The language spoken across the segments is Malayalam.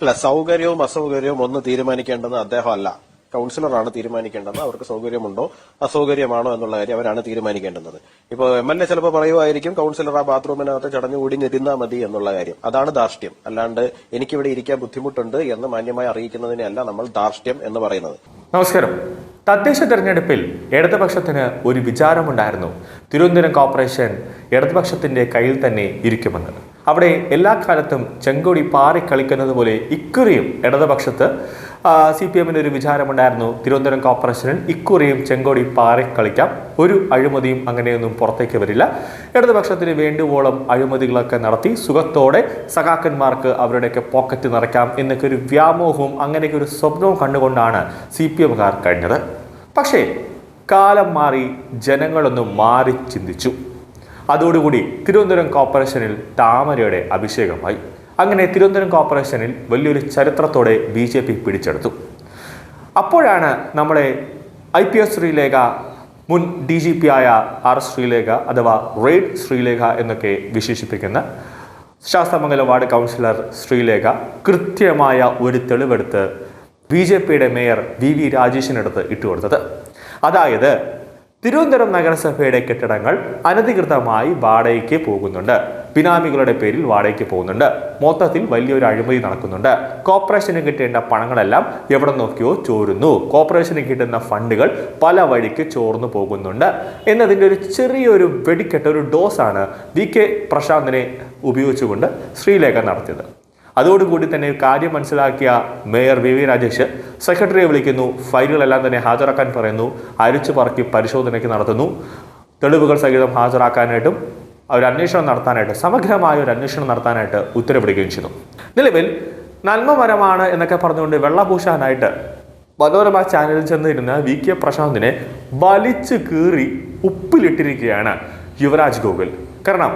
അല്ല സൗകര്യവും അസൗകര്യവും ഒന്ന് തീരുമാനിക്കേണ്ടത് അദ്ദേഹം അല്ല കൗൺസിലറാണ് തീരുമാനിക്കേണ്ടത്. അവർക്ക് സൗകര്യമുണ്ടോ അസൗകര്യമാണോ എന്നുള്ള കാര്യം അവരാണ് തീരുമാനിക്കേണ്ടത് ഇപ്പോൾ എം എൽ എ ചിലപ്പോൾ പറയുമായിരിക്കും കൗൺസിലർ ആ ബാത്റൂമിനകത്ത് ചടഞ്ഞുകൂടി നിരുന്നാൽ മതി എന്നുള്ള കാര്യം. അതാണ് ധാർഷ്ട്യം. അല്ലാണ്ട് എനിക്കിവിടെ ഇരിക്കാൻ ബുദ്ധിമുട്ടുണ്ട് എന്ന് മാന്യമായി അറിയിക്കുന്നതിനെയല്ല നമ്മൾ ധാർഷ്ട്യം എന്ന് പറയുന്നത്. നമസ്കാരം. തദ്ദേശ തെരഞ്ഞെടുപ്പിൽ ഇടതുപക്ഷത്തിന് ഒരു വിചാരമുണ്ടായിരുന്നു. തിരുവനന്തപുരം കോർപ്പറേഷൻ ഇടതുപക്ഷത്തിന്റെ കയ്യിൽ തന്നെ ഇരിക്കുമെന്ന് അവിടെ എല്ലാ കാലത്തും ചെങ്കോടി പാറി കളിക്കുന്നത് പോലെ ഇക്കുറിയും ഇടതുപക്ഷത്ത് സി പി എമ്മിന് ഒരു വിചാരമുണ്ടായിരുന്നു. തിരുവനന്തപുരം കോർപ്പറേഷനിൽ ഇക്കുറിയും ചെങ്കോടി പാറി കളിക്കാം. ഒരു അഴിമതിയും അങ്ങനെയൊന്നും പുറത്തേക്ക് വരില്ല. ഇടതുപക്ഷത്തിന് വേണ്ടുവോളം അഴിമതികളൊക്കെ നടത്തി സുഖത്തോടെ സഖാക്കന്മാർക്ക് അവരുടെയൊക്കെ പോക്കറ്റ് നിറയ്ക്കാം എന്നൊക്കെ ഒരു വ്യാമോഹവും അങ്ങനെയൊക്കെ ഒരു സ്വപ്നവും കണ്ടുകൊണ്ടാണ് സി പി എമ്മുകാർ കഴിഞ്ഞത്. പക്ഷേ കാലം മാറി ജനങ്ങളൊന്ന് മാറി ചിന്തിച്ചു. അതോടുകൂടി തിരുവനന്തപുരം കോർപ്പറേഷനിൽ താമരയുടെ അഭിഷേകമായി. അങ്ങനെ തിരുവനന്തപുരം കോർപ്പറേഷനിൽ വലിയൊരു ചരിത്രത്തോടെ ബി ജെ പി പിടിച്ചെടുത്തു. അപ്പോഴാണ് നമ്മളെ ഐ പി എസ് ശ്രീലേഖ മുൻ ഡി ജി പി ആയ ആർ ശ്രീലേഖ അഥവാ റെയ്ഡ് ശ്രീലേഖ എന്നൊക്കെ വിശേഷിപ്പിക്കുന്ന ശാസ്തമംഗലം വാർഡ് കൗൺസിലർ ശ്രീലേഖ കൃത്യമായ ഒരു തെളിവെടുത്ത് ബി ജെ പിയുടെ മേയർ വി വി രാജേഷിനടുത്ത് ഇട്ടുകൊടുത്തത്. അതായത് തിരുവനന്തപുരം നഗരസഭയുടെ കെട്ടിടങ്ങൾ അനധികൃതമായി വാടകയ്ക്ക് പോകുന്നുണ്ട്. ബിനാമികളുടെ പേരിൽ വാടകയ്ക്ക് പോകുന്നുണ്ട്. മൊത്തത്തിൽ വലിയൊരു അഴിമതി നടക്കുന്നുണ്ട്. കോർപ്പറേഷന് കിട്ടേണ്ട പണങ്ങളെല്ലാം എവിടെ നോക്കിയോ ചോരുന്നു. കോർപ്പറേഷന് കിട്ടുന്ന ഫണ്ടുകൾ പല വഴിക്ക് ചോർന്നു പോകുന്നുണ്ട്. എന്നതിന്റെ ഒരു ചെറിയൊരു വെടിക്കെട്ട ഒരു ഡോസാണ് വി കെ പ്രശാന്തിനെ ഉപയോഗിച്ചുകൊണ്ട് ശ്രീലേഖ നടത്തിയത്. അതോടുകൂടി തന്നെ കാര്യം മനസ്സിലാക്കിയ മേയർ വി വി രാജേഷ് സെക്രട്ടറിയെ വിളിക്കുന്നു ഫയലുകളെല്ലാം തന്നെ ഹാജരാക്കാൻ പറയുന്നു അരിച്ചു പറക്കി പരിശോധനയ്ക്ക് നടത്തുന്നു. തെളിവുകൾ സഹിതം ഹാജരാക്കാനായിട്ടും ഒരു അന്വേഷണം നടത്താനായിട്ട് സമഗ്രമായ ഒരു അന്വേഷണം നടത്താനായിട്ട് ഉത്തരവിടുകയും ചെയ്തു നിലവിൽ നന്മമരമാണ് എന്നൊക്കെ പറഞ്ഞുകൊണ്ട് വെള്ളപൂശാനായിട്ട് മനോരമ ചാനലിൽ ചെന്നിരുന്ന വി കെ പ്രശാന്തിനെ വലിച്ചു കീറി ഉപ്പിലിട്ടിരിക്കുകയാണ് യുവരാജ് ഗോകുൽ. കാരണം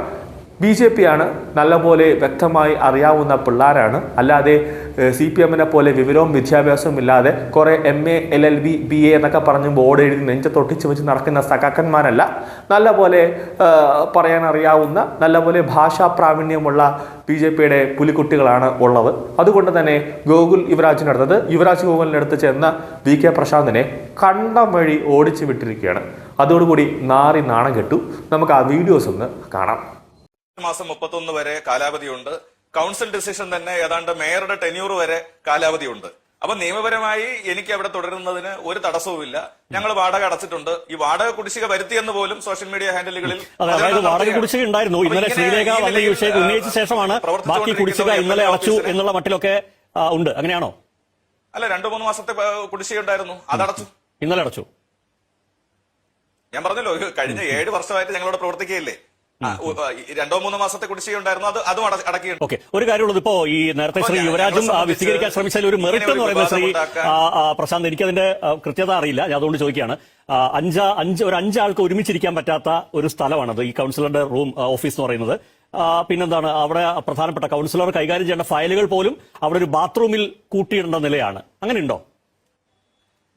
ബി ജെ പി ആണ് നല്ലപോലെ വ്യക്തമായി അറിയാവുന്ന പിള്ളേരാണ്. അല്ലാതെ സി പി എമ്മിനെ പോലെ വിവരവും വിദ്യാഭ്യാസവും ഇല്ലാതെ കുറേ M A L L B B A എന്നൊക്കെ പറഞ്ഞ് ബോർഡ് എഴുതി നെഞ്ചത്തൊട്ടിച്ച് വെച്ച് നടക്കുന്ന സഖാക്കന്മാരല്ല. നല്ലപോലെ പറയാൻ അറിയാവുന്ന നല്ലപോലെ ഭാഷാ പ്രാവീണ്യമുള്ള ബി ജെ പിയുടെ പുലിക്കുട്ടികളാണ് ഉള്ളത്. അതുകൊണ്ട് തന്നെ ഗോകുൽ യുവരാജിനടുത്തത് യുവരാജ് ഗോകുലിനടുത്ത് ചെന്ന വി കെ പ്രശാന്തിനെ കണ്ടം വഴി ഓടിച്ചു വിട്ടിരിക്കുകയാണ്. അതോടുകൂടി നാറി നാണം കെട്ടു. നമുക്ക് ആ വീഡിയോസ് ഒന്ന് കാണാം. മാസം മുപ്പത്തൊന്ന് വരെ കാലാവധിയുണ്ട്. കൗൺസിൽ ഡിസിഷൻ തന്നെ ഏതാണ്ട് മേയറുടെ ടെന്യൂർ വരെ കാലാവധിയുണ്ട്. അപ്പൊ നിയമപരമായി എനിക്ക് അവിടെ തുടരുന്നതിന് ഒരു തടസ്സവുമില്ല. ഞങ്ങൾ വാടക അടച്ചിട്ടുണ്ട്. ഈ വാടക കുടിശ്ശിക വരുത്തിയെന്ന് പോലും സോഷ്യൽ മീഡിയ ഹാൻഡിലുകളിൽ അതായത് വാടക കുടിശ്ശിക ഉണ്ടായിരുന്നു. ഇന്നലെ ശ്രീലേഖ വന്ന ഈ വിഷയം ഉന്നയിച്ച ശേഷമാണ് ബാക്കി കുടിശ്ശിക ഇന്നലെ അടച്ചു എന്നുള്ള മട്ടിലൊക്കെ ഉണ്ട്. അങ്ങനെയാണോ? അല്ല രണ്ടു മൂന്ന് മാസത്തെ കുടിശ്ശിക ഉണ്ടായിരുന്നു. അതടച്ചു. ഇന്നലെ അടച്ചു. ഞാൻ പറഞ്ഞല്ലോ കഴിഞ്ഞ ഏഴ് വർഷമായിട്ട് ഞങ്ങളോട് പ്രവർത്തിക്കുകയില്ലേ? രണ്ടോ മൂന്നോ മാസത്തെ കുടിശ്ശിക ഉണ്ടായിരുന്നു അത് അതും അട- അടക്കിയിട്ടുണ്ട്. ഓക്കെ ഒരു കാര്യമുള്ളത് ഇപ്പോ ഈ നേരത്തെ ശ്രീ യുവരാജും വിശദീകരിക്കാൻ ശ്രമിച്ചാൽ ഒരു മെറിറ്റ് എന്ന് പറയുന്നത് ശ്രീ പ്രശാന്ത് എനിക്കതിന്റെ കൃത്യത അറിയില്ല. ഞാൻ അതുകൊണ്ട് ചോദിക്കുകയാണ്. അഞ്ച അഞ്ച് അഞ്ച് ഒരു അഞ്ചാൾക്ക് ഒരുമിച്ചിരിക്കാൻ പറ്റാത്ത ഒരു സ്ഥലമാണത്. ഈ കൗൺസിലറുടെ റൂം ഓഫീസ് എന്ന് പറയുന്നത്. പിന്നെന്താണ്? അവിടെ പ്രധാനപ്പെട്ട കൗൺസിലർ കൈകാര്യം ചെയ്യേണ്ട ഫയലുകൾ പോലും അവിടെ ഒരു ബാത്റൂമിൽ കൂട്ടിയിടേണ്ട നിലയാണ്. അങ്ങനെ ഉണ്ടോ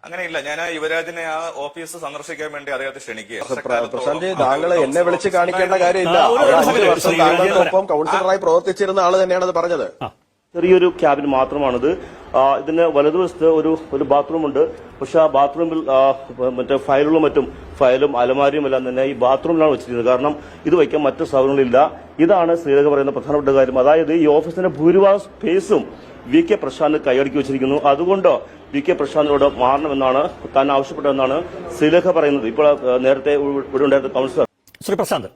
അങ്ങനെയില്ല ഞാൻ ആ യുവരാജിനെ ആ ഓഫീസ് സന്ദർശിക്കാൻ വേണ്ടി അദ്ദേഹത്തെ ക്ഷണിക്കുക പ്രശാന്ത് താങ്കൾ എന്നെ വിളിച്ച് കാണിക്കേണ്ട കാര്യമില്ല. ഒരു അഞ്ച് വർഷം താങ്കൾക്കൊപ്പം കൗൺസിലറായി പ്രവർത്തിച്ചിരുന്ന ആൾ തന്നെയാണ് അത് പറഞ്ഞത് ചെറിയൊരു ക്യാബിൻ മാത്രമാണിത്. ഇതിന് വലതുവശത്ത് ഒരു ഒരു ബാത്റൂം ഉണ്ട്. പക്ഷെ ആ ബാത്റൂമിൽ മറ്റേ ഫയലുകളും മറ്റും ഫയലും അലമാരിയും എല്ലാം തന്നെ ഈ ബാത്റൂമിലാണ് വെച്ചിരിക്കുന്നത്. കാരണം ഇത് വയ്ക്കാൻ മറ്റു സൗകര്യങ്ങളില്ല ഇതാണ് ശ്രീലേഖ പറയുന്ന പ്രധാനപ്പെട്ട കാര്യം. അതായത് ഈ ഓഫീസിന്റെ ഭൂരിഭാഗം സ്പേസും വി കെ പ്രശാന്ത് കൈയടക്കി വെച്ചിരിക്കുന്നു. അതുകൊണ്ട് വി കെ പ്രശാന്തിനോട് മാറണമെന്നാണ് താൻ ആവശ്യപ്പെട്ടതെന്നാണ് ശ്രീലേഖ പറയുന്നത്. ഇപ്പോൾ നേരത്തെ ഇവിടെ ഉണ്ടായിരുന്ന കൗൺസിലർ. ശ്രീ പ്രശാന്ത്.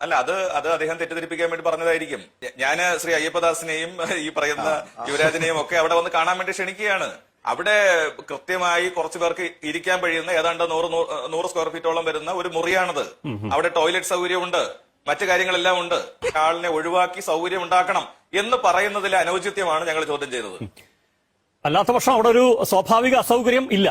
അല്ല അത് അത് അദ്ദേഹം തെറ്റിദ്ധരിപ്പിക്കാൻ വേണ്ടി പറഞ്ഞതായിരിക്കും. ഞാൻ ശ്രീ അയ്യപ്പദാസിനെയും ഈ പറയുന്ന യുവരാജിനെയും ഒക്കെ അവിടെ വന്ന് കാണാൻ വേണ്ടി ക്ഷണിക്കുകയാണ്. അവിടെ കൃത്യമായി കുറച്ചു പേർക്ക് ഇരിക്കാൻ കഴിയുന്ന ഏതാണ്ട് നൂറ് നൂറ് സ്ക്വയർ ഫീറ്റോളം വരുന്ന ഒരു മുറിയാണത്. അവിടെ ടോയ്ലറ്റ് സൗകര്യമുണ്ട്. മറ്റു കാര്യങ്ങളെല്ലാം ഉണ്ട്. ആളിനെ ഒഴിവാക്കി സൗകര്യം ഉണ്ടാക്കണം എന്ന് പറയുന്നതിലെ അനൗചിത്യമാണ് ഞങ്ങൾ ചോദ്യം ചെയ്തത്. അല്ലാത്ത പക്ഷം അവിടെ ഒരു സ്വാഭാവിക അസൗകര്യം ഇല്ല.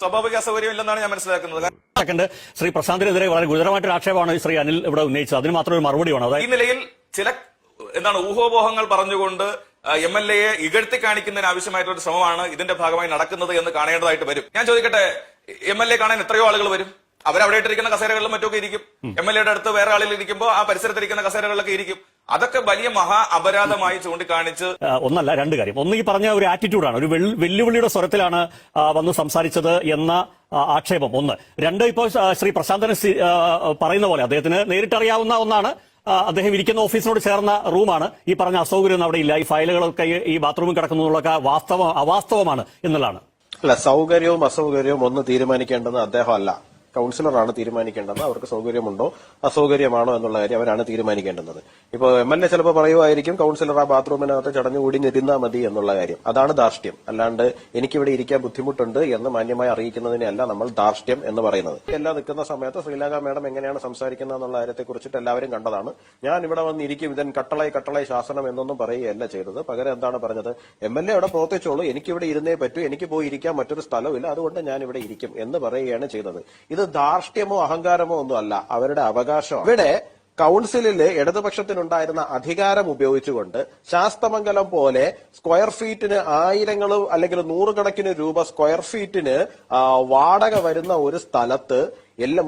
സ്വാഭാവിക അസൗകര്യം ഇല്ലെന്നാണ് ഞാൻ മനസ്സിലാക്കുന്നത്. സെക്കൻഡ് ശ്രീ പ്രശാന്തിനെതിരെ വളരെ ഗുരുതരമായിട്ടൊരു ആക്ഷേപമാണ് ശ്രീ അനിൽ ഇവിടെ ഉന്നയിച്ചത്. അതിന് മാത്രം ഒരു മറുപടിയാണ് ഈ അതായത് നിലയിൽ ചില എന്താണ് ഊഹോപോഹങ്ങൾ പറഞ്ഞുകൊണ്ട് എം എൽ എയെ ഇകഴ്ത്തി കാണിക്കുന്നതിന് ആവശ്യമായിട്ടുള്ള ഒരു ശ്രമമാണ് ഇതിന്റെ ഭാഗമായി നടക്കുന്നത് എന്ന് കാണേണ്ടതായിട്ട് വരും. ഞാൻ ചോദിക്കട്ടെ എം എൽ എ കാണാൻ എത്രയോ ആളുകൾ വരും? അവരവിടെ ഇട്ടിരിക്കുന്ന കസേരകളിലും മറ്റൊക്കെ ഇരിക്കും. എം എൽ എയുടെ അടുത്ത് വേറെ ആളുകൾ ഇരിക്കുമ്പോൾ ആ പരിസരത്തിരിക്കുന്ന കസേരകളിലൊക്കെ ഇരിക്കും. അതൊക്കെ വലിയ മഹാ അപരാധമായി ചൂണ്ടിക്കാണിച്ച് ഒന്നല്ല രണ്ട് കാര്യം. ഒന്ന് ഈ പറഞ്ഞ ഒരു ആറ്റിറ്റ്യൂഡാണ് ഒരു വെല്ലുവിളിയുടെ സ്വരത്തിലാണ് വന്ന് സംസാരിച്ചത് എന്ന ആക്ഷേപം. ഒന്ന്. രണ്ട് ഇപ്പോൾ ശ്രീ പ്രശാന്തൻ പറയുന്ന പോലെ അദ്ദേഹത്തിന് നേരിട്ടറിയാവുന്ന ഒന്നാണ്. അദ്ദേഹം ഇരിക്കുന്ന ഓഫീസിനോട് ചേർന്ന റൂമാണ്. ഈ പറഞ്ഞ അസൗകര്യം അവിടെ ഇല്ല. ഈ ഫയലുകളൊക്കെ ഈ- ബാത്റൂമിൽ കിടക്കുന്നതൊക്കെ വാസ്തവം അവാസ്തവമാണ് എന്നുള്ളതാണ്. അല്ല സൗകര്യവും അസൗകര്യവും ഒന്ന് തീരുമാനിക്കേണ്ടത് അദ്ദേഹം അല്ല കൗൺസിലറാണ് തീരുമാനിക്കേണ്ടത്. അവർക്ക് സൗകര്യമുണ്ടോ? അസൗകര്യമാണോ എന്നുള്ള കാര്യം അവരാണ് തീരുമാനിക്കേണ്ടത് ഇപ്പോൾ എം എൽ എ ചിലപ്പോൾ പറയുമായിരിക്കും കൗൺസിലർ ആ ബാത്റൂമിനകത്ത് ചടഞ്ഞുകൂടി നിരുന്നാൽ മതി എന്നുള്ള കാര്യം. അതാണ് ധാർഷ്ട്യം. അല്ലാണ്ട് എനിക്കിവിടെ ഇരിക്കാൻ ബുദ്ധിമുട്ടുണ്ട് എന്ന് മാന്യമായി അറിയിക്കുന്നതിനെയല്ല നമ്മൾ ധാർഷ്ട്യം എന്ന് പറയുന്നത്. എല്ലാം നിൽക്കുന്ന സമയത്ത് ശ്രീലങ്ക മേഡം എങ്ങനെയാണ് സംസാരിക്കുന്നത് എന്നുള്ള കാര്യത്തെ കുറിച്ചിട്ട് എല്ലാവരും കണ്ടതാണ്. ഞാൻ ഇവിടെ വന്നിരിക്കും ഇതൻ കട്ടളായി കട്ടളായി ശാസനം എന്നൊന്നും പറയുകയല്ല ചെയ്തത്. പകരം എന്താണ് പറഞ്ഞത്? എം എൽ എ അവിടെ പ്രവർത്തിച്ചോളൂ. എനിക്കിവിടെ ഇരുന്നേ പറ്റൂ. എനിക്ക് പോയി ഇരിക്കാൻ മറ്റൊരു സ്ഥലമില്ല അതുകൊണ്ട് ഞാൻ ഇവിടെ ഇരിക്കും എന്ന് പറയുകയാണ് ചെയ്തത്. ഇത് ധാർഷ്ട്യമോ അഹങ്കാരമോ ഒന്നും അല്ല അവരുടെ അവകാശം ഇവിടെ കൌൺസിലിൽ ഇടതുപക്ഷത്തിനുണ്ടായിരുന്ന അധികാരം ഉപയോഗിച്ചുകൊണ്ട് ശാസ്തമംഗലം പോലെ സ്ക്വയർ ഫീറ്റിന് ആയിരങ്ങളും അല്ലെങ്കിൽ നൂറുകണക്കിന് രൂപ സ്ക്വയർ ഫീറ്റിന് വാടക വരുന്ന ഒരു സ്ഥലത്ത് എല്ലാം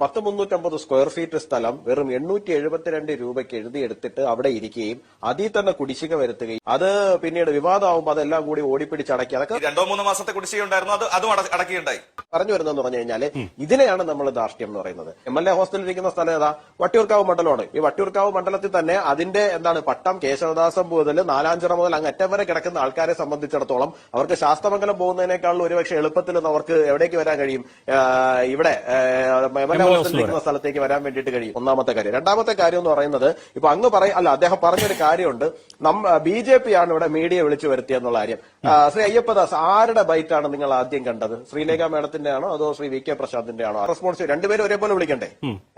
പത്ത് മുന്നൂറ്റമ്പത് സ്ക്വയർ ഫീറ്റ് സ്ഥലം വെറും എണ്ണൂറ്റി എഴുപത്തിരണ്ട് രൂപയ്ക്ക് എഴുതിയെടുത്തിട്ട് അവിടെ ഇരിക്കുകയും അതിൽ തന്നെ കുടിശ്ശിക വരുത്തുകയും അത് പിന്നീട് വിവാദമാകുമ്പോൾ അതെല്ലാം കൂടി ഓടിപ്പിടിച്ചടക്കി അതൊക്കെ രണ്ടോ മൂന്നോ മാസത്തെ കുടിശ്ശിക ഉണ്ടായിരുന്നു അത് അതും അട- അടക്കിയുണ്ടായി പറഞ്ഞു വരുന്നതെന്ന് പറഞ്ഞു കഴിഞ്ഞാൽ ഇതിനെയാണ് നമ്മൾ ധാർഷ്ട്യം എന്ന് പറയുന്നത്. എം എൽ എ ഹോസ്റ്റലിൽ ഇരിക്കുന്ന സ്ഥലം ഏതാ? വട്ടിയൂർക്കാവ് മണ്ഡലമാണ്. ഈ വട്ടിയൂർക്കാവ് മണ്ഡലത്തിൽ തന്നെ അതിന്റെ എന്താണ് പട്ടം കേശവദാസം മുതൽ നാലാഞ്ചിറ മുതൽ അങ്ങ് അറ്റം വരെ കിടക്കുന്ന ആൾക്കാരെ സംബന്ധിച്ചിടത്തോളം അവർക്ക് ശാസ്തമംഗലം പോകുന്നതിനേക്കാളും ഒരുപക്ഷെ എളുപ്പത്തിൽ അവർക്ക് എവിടേക്ക് വരാൻ കഴിയും? ഇവിടെ ഹോസ്റ്റലിൽ സ്ഥലത്തേക്ക് വരാൻ വേണ്ടിയിട്ട് കഴിയും ഒന്നാമത്തെ കാര്യം. രണ്ടാമത്തെ കാര്യം എന്ന് പറയുന്നത് ഇപ്പൊ അങ്ങ് പറയും അല്ല അദ്ദേഹം പറഞ്ഞൊരു കാര്യമുണ്ട്. ബി ജെ പി ആണ് ഇവിടെ മീഡിയ വിളിച്ചു വരുത്തിയെന്നുള്ള കാര്യം. ശ്രീ അയ്യപ്പദാസ് ആരുടെ ബൈറ്റാണ് നിങ്ങൾ ആദ്യം കണ്ടത്? ശ്രീലേഖ മേഡത്തിന്റെ ആണോ അതോ ശ്രീ വി കെ പ്രസാദിന്റെ ആണോ റെസ്പോൺസ് രണ്ടുപേരും ഒരേപോലെ വിളിക്കണ്ടേ?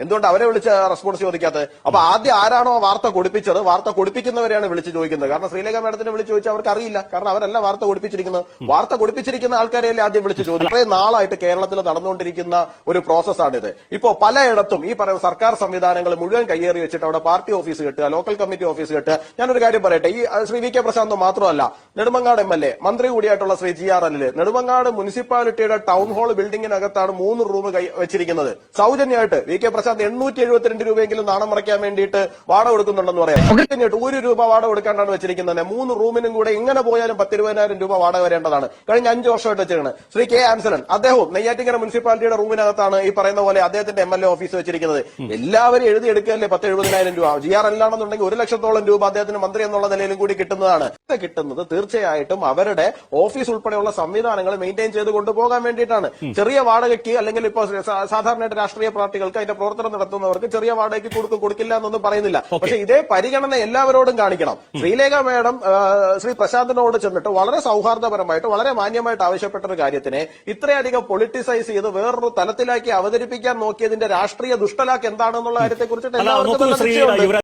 എന്തുകൊണ്ട് അവരെ വിളിച്ച റെസ്പോൺസ് ചോദിക്കാത്തത്? അപ്പൊ ആദ്യം ആരാണോ വാർത്ത കൊടുപ്പിച്ചത് വാർത്ത കൊടുപ്പിക്കുന്നവരെയാണ് വിളിച്ച് ചോദിക്കുന്നത്. കാരണം ശ്രീലേഖ മേഡത്തിനെ വിളിച്ച് ചോദിച്ചാൽ അവർക്ക് അറിയില്ല. കാരണം അവരല്ല വാർത്ത കൊടുപ്പിച്ചിരിക്കുന്നത്. വാർത്ത കൊടുപ്പിച്ചിരിക്കുന്ന ആൾക്കാരെയല്ലേ ആദ്യം വിളിച്ച് ചോദിക്കും? ഇത്രയും നാളായിട്ട് കേരളത്തിൽ നടന്നുകൊണ്ടിരിക്കുന്ന ഒരു പ്രോസസ്സാണിത് ഇപ്പോ പലയിടത്തും ഈ പറയുന്ന സർക്കാർ സംവിധാനങ്ങൾ മുഴുവൻ കയ്യേറി വെച്ചിട്ട് അവിടെ പാർട്ടി ഓഫീസ് കെട്ടുക ലോക്കൽ കമ്മിറ്റി ഓഫീസ് കെട്ടുക. ഞാനൊരു കാര്യം പറയട്ടെ. ഈ ശ്രീ വി കെ പ്രശാന്ത് മാത്രമല്ല നെടുമങ്ങാട് എം എൽ എ മന്ത്രി കൂടിയായിട്ടുള്ള ശ്രീ ജി ആർ എല്ലിൽ നെടുമങ്ങാട് മുനിസിപ്പാലിറ്റിയുടെ ടൗൺ ഹാൾ ബിൽഡിങ്ങിനകത്താണ് മൂന്ന് റൂം വെച്ചിരിക്കുന്നത്. സൗജന്യമായിട്ട് വി കെ പ്രശാന്ത് എണ്ണൂറ്റി എഴുപത്തിരണ്ട് രൂപയെങ്കിലും നാണം മറയ്ക്കാൻ വേണ്ടിയിട്ട് വാട കൊടുക്കുന്നുണ്ടെന്ന് പറയാം. ഒരു രൂപ വാട കൊടുക്കാണ്ടാണ് വെച്ചിരിക്കുന്നത്. മൂന്ന് റൂമിനും കൂടെ ഇങ്ങനെ പോയാലും പത്തിരുപതിനായിരം രൂപ വാടക വരേണ്ടതാണ്. കഴിഞ്ഞ അഞ്ച് വർഷമായിട്ട് വെച്ചിരിക്കുന്നത്. ശ്രീ കെ ആൻസലൻ അദ്ദേഹവും നെയ്യാറ്റിങ്ങര മുനിസിപ്പാലിറ്റിയുടെ റൂമിനകത്താണ് ഈ പറയുന്ന പോലെ അദ്ദേഹത്തിന്റെ എം എൽ എ ഓഫീസ് വെച്ചിരിക്കുന്നത്. എല്ലാവരും എഴുതിയെടുക്കല്ലേ പത്ത് എഴുപതിനായിരം രൂപ? ജി ആർ എല്ലാണെന്നുണ്ടെങ്കിൽ ഒരു ലക്ഷത്തോളം രൂപ അദ്ദേഹത്തിന് മന്ത്രി എന്നുള്ള നിലയിലും കൂടി കിട്ടുന്നതാണ്. കിട്ടുന്നത് തീർച്ചയായിട്ടും അവരുടെ ഓഫീസ് ഉൾപ്പെടെയുള്ള സംവിധാനങ്ങൾ മെയിന്റെയിൻ ചെയ്ത് കൊണ്ടുപോകാൻ വേണ്ടിയിട്ടാണ്. ചെറിയ വാടകയ്ക്ക് അല്ലെങ്കിൽ ഇപ്പോൾ സാധാരണയായിട്ട് രാഷ്ട്രീയ പാർട്ടികൾക്ക് അതിന്റെ പ്രവർത്തനം നടത്തുന്നവർക്ക് ചെറിയ വാടകയ്ക്ക് കൊടുക്കും കൊടുക്കില്ല എന്നൊന്നും പറയുന്നില്ല. പക്ഷെ ഇതേ പരിഗണന എല്ലാവരോടും കാണിക്കണം. ശ്രീലേഖ മേഡം ശ്രീ പ്രശാന്തിനോട് ചെന്നിട്ട് വളരെ സൗഹാർദ്ദപരമായിട്ട് വളരെ മാന്യമായിട്ട് ആവശ്യപ്പെട്ട ഒരു കാര്യത്തിനെ ഇത്രയധികം പൊളിറ്റിസൈസ് ചെയ്ത് വേറൊരു തലത്തിലാക്കി അവതരിപ്പിക്കാൻ നോക്കിയതിന്റെ രാഷ്ട്രീയ ദുഷ്ടലാക്ക് എന്താണെന്നുള്ള കാര്യത്തെ കുറിച്ചിട്ട് എല്ലാവർക്കും